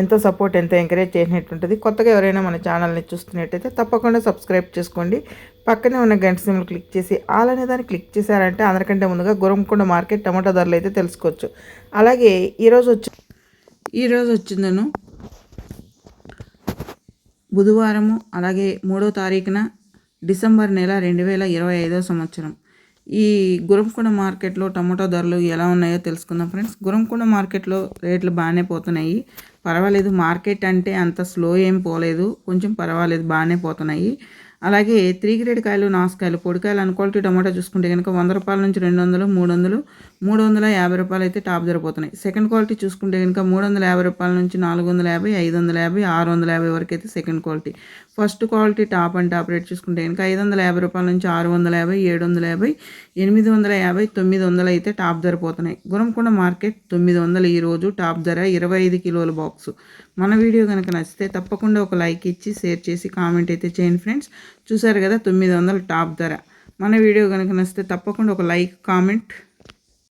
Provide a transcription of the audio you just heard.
ఎంతో సపోర్ట్ ఎంతో ఎంకరేజ్ చేసినట్టుంటుంది కొత్తగా ఎవరైనా మన ఛానల్ని చూస్తున్నట్టయితే తప్పకుండా సబ్స్క్రైబ్ చేసుకోండి. పక్కనే ఉన్న గంట సింబల్ క్లిక్ చేసి ఆల్ అనే దాన్ని క్లిక్ చేశారంటే అందరికంటే ముందుగా గురంకొండ మార్కెట్ టమాటా ధరలు అయితే తెలుసుకోవచ్చు. అలాగే ఈరోజు వచ్చి ఈరోజు వచ్చిందను. బుధవారము అలాగే మూడో తారీఖున డిసెంబర్ నెల రెండు వేల ఇరవై ఐదో సంవత్సరం. ఈ గురంకొండ మార్కెట్లో టమాటో ధరలు ఎలా ఉన్నాయో తెలుసుకుందాం ఫ్రెండ్స్. గురంకొండ మార్కెట్లో రేట్లు బాగానే పోతున్నాయి. పర్వాలేదు. మార్కెట్ అంటే అంత స్లో ఏం పోలేదు. కొంచెం పర్వాలేదు. బాగానే పోతున్నాయి. అలాగే త్రీ గ్రేడ్ కాయలు నాసుకాయలు పొడికాయలు అన్ క్వాలిటీ టమాటా చూసుకుంటే కనుక వంద రూపాయల నుంచి రెండు వందలు మూడు వందలు మూడు వందల యాభై రూపాయలు అయితే టాప్ ధరపోతున్నాయి. సెకండ్ క్వాలిటీ చూసుకుంటే కనుక మూడు వందల యాభై రూపాయల నుంచి నాలుగు వందల యాభై ఐదు వందల యాభై ఆరు వందల యాభై వరకు అయితే second quality. First quality top and top rate చూసుకుంటే కనుక ఐదు వందల యాభై రూపాయల నుంచి ఆరు వందల యాభై ఏడు వందల యాభై ఎనిమిది వందల యాభై తొమ్మిది వందలు అయితే టాప్ ధర పోతున్నాయి గురంకొండ మార్కెట్ తొమ్మిది వందలు ఈరోజు టాప్ ధర ఇరవై ఐదు కిలోల బాక్సు. మన వీడియో కనుక నచ్చితే తప్పకుండా ఒక లైక్ ఇచ్చి షేర్ చేసి కామెంట్ అయితే చేయండి ఫ్రెండ్స్. చూసారు కదా తొమ్మిది వందల టాప్ ధర. మన వీడియో కనుక నచ్చితే తప్పకుండా ఒక లైక్ కామెంట్